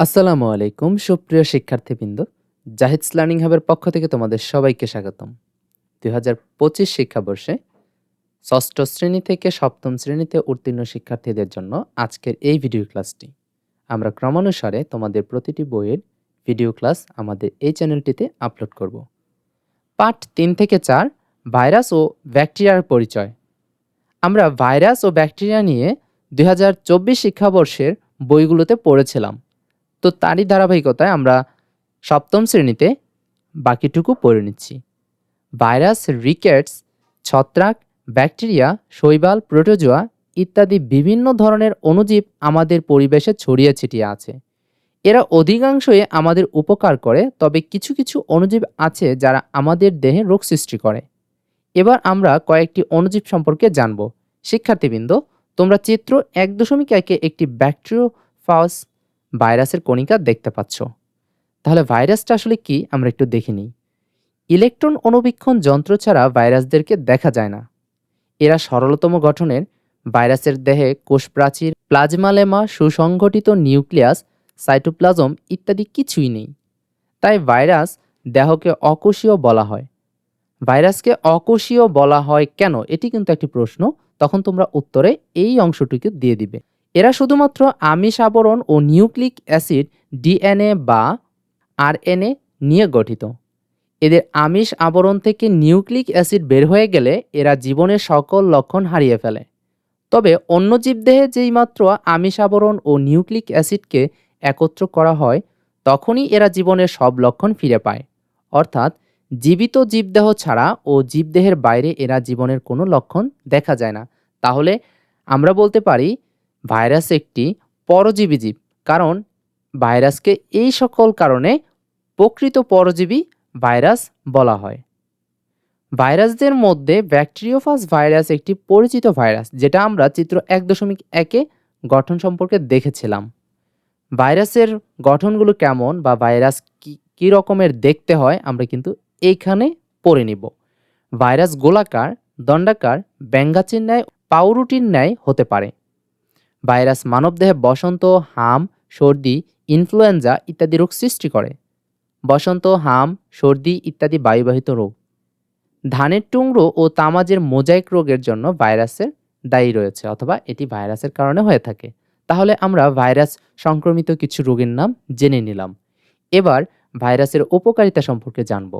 আসসালামু আলাইকুম, সুপ্রিয় শিক্ষার্থীবৃন্দ। জাহিদস লার্নিং হাবের পক্ষ থেকে তোমাদের সবাইকে স্বাগতম। দুই হাজার পঁচিশ শিক্ষাবর্ষে ষষ্ঠ শ্রেণি থেকে সপ্তম শ্রেণীতে উত্তীর্ণ শিক্ষার্থীদের জন্য আজকের এই ভিডিও ক্লাসটি আমরা ক্রমানুসারে তোমাদের প্রতিটি বইয়ের ভিডিও ক্লাস আমাদের এই চ্যানেলটিতে আপলোড করব। পাঠ তিন থেকে চার, ভাইরাস ও ব্যাকটেরিয়ার পরিচয়। আমরা ভাইরাস ও ব্যাকটেরিয়া নিয়ে দুই হাজার চব্বিশ শিক্ষাবর্ষের বইগুলোতে পড়েছিলাম। তো তারই ধারাবাহিকতায় আমরা সপ্তম শ্রেণীতে বাকিটুকু পড়ে নিচ্ছি। ভাইরাস, রিকেটস, ছত্রাক, ব্যাকটেরিয়া, শৈবাল, প্রোটোজোয়া ইত্যাদি বিভিন্ন ধরনের অণুজীব আমাদের পরিবেশে ছড়িয়ে ছিটিয়ে আছে। এরা অধিকাংশই আমাদের উপকার করে, তবে কিছু কিছু অণুজীব আছে যারা আমাদের দেহে রোগ সৃষ্টি করে। এবার আমরা কয়েকটি অণুজীব সম্পর্কে জানব। শিক্ষার্থীবৃন্দ, তোমরা চিত্র এক দশমিক একে একটি ব্যাকটেরিওফাস ভাইরাসের কণিকা দেখতে পাচ্ছ। তাহলে ভাইরাসটা আসলে কি? আমরা একটু দেখে নিই। ইলেকট্রন অনুবীক্ষণ যন্ত্র ছাড়া ভাইরাসদেরকে দেখা যায় না। এরা সরলতম গঠনের ভাইরাসের দেহে কোষপ্রাচীর প্লাজমালেমা সুসংগঠিত নিউক্লিয়াস, সাইটোপ্লাজম ইত্যাদি কিছুই নেই। তাই ভাইরাস দেহকে অকোষীয় বলা হয়। ভাইরাসকে অকোষীয় বলা হয় কেন? এটি কিন্তু একটি প্রশ্ন। তখন তোমরা উত্তরে এই অংশটুকু দিয়ে দিবে। এরা শুধুমাত্র আমিষ আবরণ ও নিউক্লিক অ্যাসিড, ডিএনএ বা আরএনএ নিয়ে গঠিত। এদের আমিষ আবরণ থেকে নিউক্লিক অ্যাসিড বের হয়ে গেলে এরা জীবনের সকল লক্ষণ হারিয়ে ফেলে। তবে অন্য জীবদেহে যেই মাত্র আমিষ আবরণ ও নিউক্লিক অ্যাসিডকে একত্র করা হয়, তখনই এরা জীবনের সব লক্ষণ ফিরে পায়। অর্থাৎ জীবিত জীবদেহ ছাড়া ও জীবদেহের বাইরে এরা জীবনের কোনো লক্ষণ দেখা যায় না। তাহলে আমরা বলতে পারি ভাইরাস একটি পরজীবী জীব। কারণ ভাইরাসকে এই সকল কারণে প্রকৃত পরজীবী ভাইরাস বলা হয়। ভাইরাসদের মধ্যে ব্যাকটেরিওফাস ভাইরাস একটি পরিচিত ভাইরাস, যেটা আমরা চিত্র এক দশমিক একে গঠন সম্পর্কে দেখেছিলাম। ভাইরাসের গঠনগুলো কেমন বা ভাইরাস কি, কী রকমের দেখতে হয় আমরা কিন্তু এইখানে পড়ে নিব। ভাইরাস গোলাকার, দণ্ডাকার, ব্যঙ্গাচির ন্যায়, পাউরুটির ন্যায় হতে পারে। ভাইরাস মানবদেহে বসন্ত, হাম, সর্দি, ইনফ্লুয়েঞ্জা ইত্যাদি রোগ সৃষ্টি করে। বসন্ত, হাম, সর্দি ইত্যাদি বায়ুবাহিত রোগ। ধানের টুংরো ও তামাজের মোজাইক রোগের জন্য ভাইরাসের দায়ী রয়েছে অথবা এটি ভাইরাসের কারণে হয়ে থাকে। তাহলে আমরা ভাইরাস সংক্রমিত কিছু রোগের নাম জেনে নিলাম। এবার ভাইরাসের উপকারিতা সম্পর্কে জানব।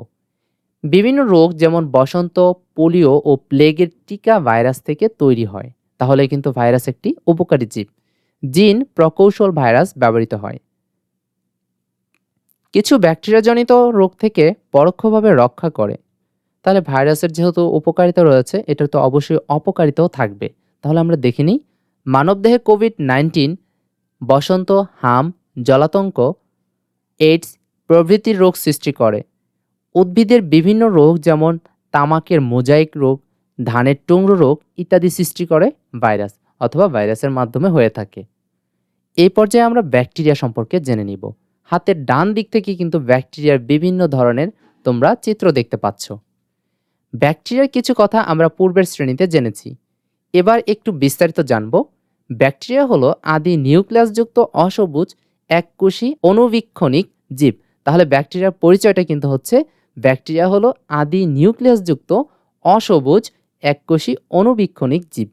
বিভিন্ন রোগ যেমন বসন্ত, পোলিও ও প্লেগের টিকা ভাইরাস থেকে তৈরি হয়। তাহলে কিন্তু ভাইরাস একটি উপকারী জীব। জিন প্রকৌশল ভাইরাস ব্যবহৃত হয়। কিছু ব্যাকটেরিয়াজনিত রোগ থেকে পরোক্ষভাবে রক্ষা করে। তাহলে ভাইরাসের যেহেতু উপকারিতা রয়েছে এটার তো অবশ্যই অপকারিতাও থাকবে। তাহলে আমরা দেখে নিই, মানবদেহে কোভিড নাইন্টিন, বসন্ত, হাম, জলাতঙ্ক, এইডস প্রভৃতির রোগ সৃষ্টি করে। উদ্ভিদের বিভিন্ন রোগ যেমন তামাকের মোজাইক রোগ ধানের টুংরো রোগ ইত্যাদি সৃষ্টি করে ভাইরাস অথবা ভাইরাসের মাধ্যমে হয়ে থাকে। এই পর্যায়ে আমরা ব্যাকটেরিয়া সম্পর্কে জেনে নিব। হাতের ডান দিক থেকে কিন্তু ব্যাকটেরিয়ার বিভিন্ন ধরনের তোমরা চিত্র দেখতে পাচ্ছ। ব্যাকটেরিয়ার কিছু কথা আমরা পূর্বের শ্রেণীতে জেনেছি। এবার একটু বিস্তারিত জানব। ব্যাকটেরিয়া হলো আদি নিউক্লিয়াসযুক্ত অসবুজ, এককোষী অনুবীক্ষণিক জীব। তাহলে ব্যাকটেরিয়ার পরিচয়টা কিন্তু হচ্ছে, ব্যাকটেরিয়া হলো আদি নিউক্লিয়াসযুক্ত অসবুজ এককোষী অনুবীক্ষণিক জীব।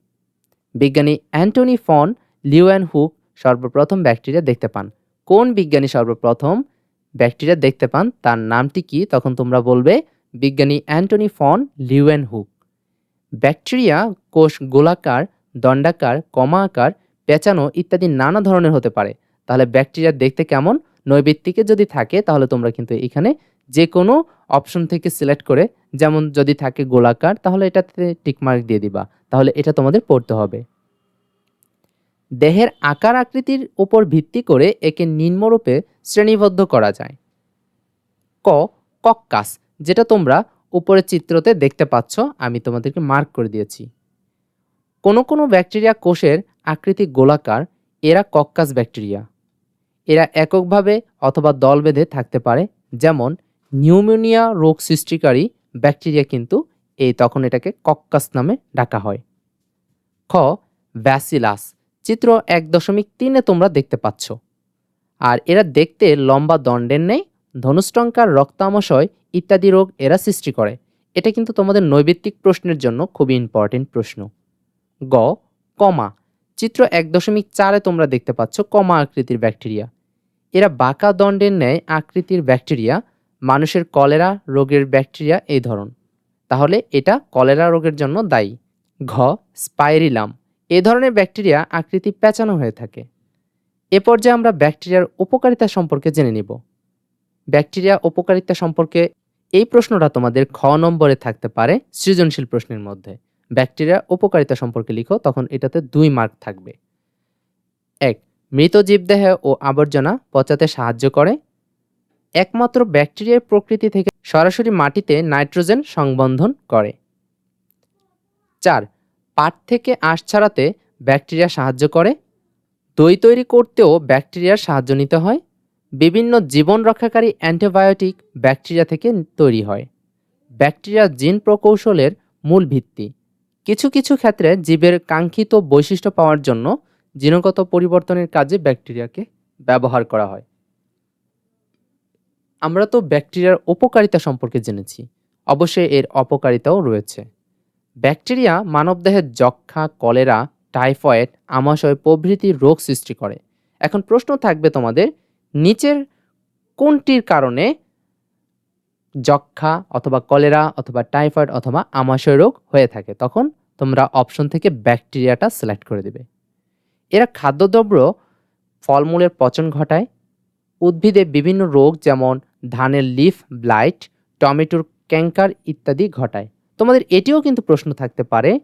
বিজ্ঞানী অ্যান্টনি ফন লিওয়ান হুক সর্বপ্রথম ব্যাকটেরিয়া দেখতে পান। কোন বিজ্ঞানী সর্বপ্রথম ব্যাকটেরিয়া দেখতে পান, তার নামটি কি তখন তোমরা বলবে বিজ্ঞানী Antony van Leeuwenhoek. Bacteria, কোষ গোলাকার, দণ্ডাকার, কমা আকার, পেঁচানো ইত্যাদি নানা ধরনের হতে পারে। তাহলে ব্যাকটেরিয়া দেখতে কেমন? নৈবিত্তিকে যদি থাকে তাহলে তোমরা কিন্তু এখানে যে কোনো অপশন থেকে সিলেক্ট করে, যেমন যদি থাকে গোলাকার, তাহলে এটাতে টিকমার্ক দিয়ে দিবা। তাহলে এটা তোমাদের পড়তে হবে। দেহের আকার আকৃতির উপর ভিত্তি করে একে নিম্নরূপে শ্রেণীবদ্ধ করা যায়। ক, কক্কাস, যেটা তোমরা উপরের চিত্রতে দেখতে পাচ্ছ, আমি তোমাদেরকে মার্ক করে দিয়েছি। কোনো কোনো ব্যাকটেরিয়া কোষের আকৃতি গোলাকার, এরা কক্কাস ব্যাকটেরিয়া এরা এককভাবে অথবা দল বেঁধে থাকতে পারে, যেমন নিউমোনিয়া রোগ সৃষ্টিকারী ব্যাকটেরিয়া কিন্তু এই তখন এটাকে কক্কাস নামে ডাকা হয়। খ, ব্যাসিলাস, চিত্র এক দশমিক তিনে তোমরা দেখতে পাচ্ছ। আর এরা দেখতে লম্বা দণ্ডের নেই ধনুষ্টঙ্কার, রক্তামশয় ইত্যাদি রোগ এরা সৃষ্টি করে। এটা কিন্তু তোমাদের নৈবিত্তিক প্রশ্নের জন্য খুবই ইম্পর্টেন্ট প্রশ্ন। গ, কমা, চিত্র এক দশমিক চারে তোমরা দেখতে পাচ্ছ কমা আকৃতির ব্যাকটেরিয়া। এরা বাঁকা দণ্ডের ন্যায় আকৃতির ব্যাকটেরিয়া মানুষের কলেরা রোগের ব্যাকটেরিয়া এই ধরন। তাহলে এটা কলেরা রোগের জন্য দায়ী। ঘ, স্পাইরিলাম। এ ধরনের ব্যাকটেরিয়া আকৃতি পেঁচানো হয়ে থাকে। এ পর্যায়ে আমরা ব্যাকটেরিয়ার উপকারিতা সম্পর্কে জেনে নিব। ব্যাকটেরিয়া উপকারিতা সম্পর্কে এই প্রশ্নটা তোমাদের খ নম্বরে থাকতে পারে সৃজনশীল প্রশ্নের মধ্যে। ব্যাকটেরিয়া উপকারিতা সম্পর্কে লিখো, তখন এটাতে দুই মার্ক থাকবে। এক, মৃত জীবদেহ ও আবর্জনা পচাতে সাহায্য করে। একমাত্র ব্যাকটেরিয়ার প্রকৃতি থেকে সরাসরি মাটিতে নাইট্রোজেন সংবন্ধন করে। চার, পাট থেকে আঁশ ছাড়াতে ব্যাকটেরিয়া সাহায্য করে। দই তৈরি করতেও ব্যাকটেরিয়ার সাহায্য নিতে হয়। বিভিন্ন জীবন রক্ষাকারী অ্যান্টিবায়োটিক ব্যাকটেরিয়া থেকে তৈরি হয়। ব্যাকটেরিয়া জিন প্রকৌশলের মূল ভিত্তি। কিছু কিছু ক্ষেত্রে জীবের কাঙ্ক্ষিত বৈশিষ্ট্য পাওয়ার জন্য জিনগত পরিবর্তনের কাজে ব্যাকটেরিয়াকে ব্যবহার করা হয়। আমরা তো ব্যাকটেরিয়ার উপকারিতা সম্পর্কে জেনেছি। অবশ্যই এর অপকারিতাও রয়েছে। ব্যাকটেরিয়া মানবদেহের যক্ষা কলেরা, টাইফয়েড, আমাশয় প্রভৃতি রোগ সৃষ্টি করে। এখন প্রশ্ন থাকবে তোমাদের, নিচের কোনটির কারণে যক্ষা অথবা কলেরা অথবা টাইফয়েড অথবা আমাশয় রোগ হয়ে থাকে? তখন তোমরা অপশন থেকে ব্যাকটেরিয়াটা সিলেক্ট করে দেবে। এরা খাদ্যদ্রব্য ফলমূলের পচন ঘটায়। উদ্ভিদে বিভিন্ন রোগ যেমন ধানের লিফ, ব্লাইট, টমেটোর ক্যাঙ্কার ইত্যাদি ঘটায়। তোমাদের এটিও কিন্তু প্রশ্ন থাকতে পারে,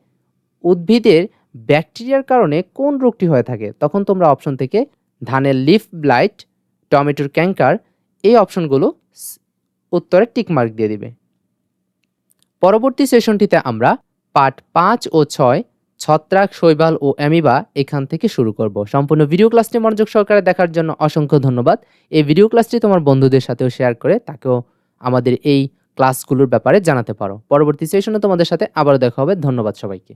উদ্ভিদের ব্যাকটেরিয়ার কারণে কোন রোগটি হয়ে থাকে? তখন তোমরা অপশন থেকে ধানের লিফ, ব্লাইট, টমেটোর ক্যাঙ্কার এই অপশনগুলো উত্তরে টিকমার্ক দিয়ে দিবে। পরবর্তী সেশনটিতে আমরা পার্ট পাঁচ ও ছয় ছত্রাক, শৈবাল ও অ্যামিবা এখান থেকে শুরু করব। সম্পূর্ণ ভিডিও ক্লাসটি মনোযোগ সহকারে দেখার জন্য অসংখ্য ধন্যবাদ। এই ভিডিও ক্লাসটি তোমার বন্ধুদের সাথেও শেয়ার করে তাকেও আমাদের এই ক্লাসগুলোর ব্যাপারে জানাতে পারো। পরবর্তী সেশনে তোমাদের সাথে আবার দেখা হবে। ধন্যবাদ সবাইকে।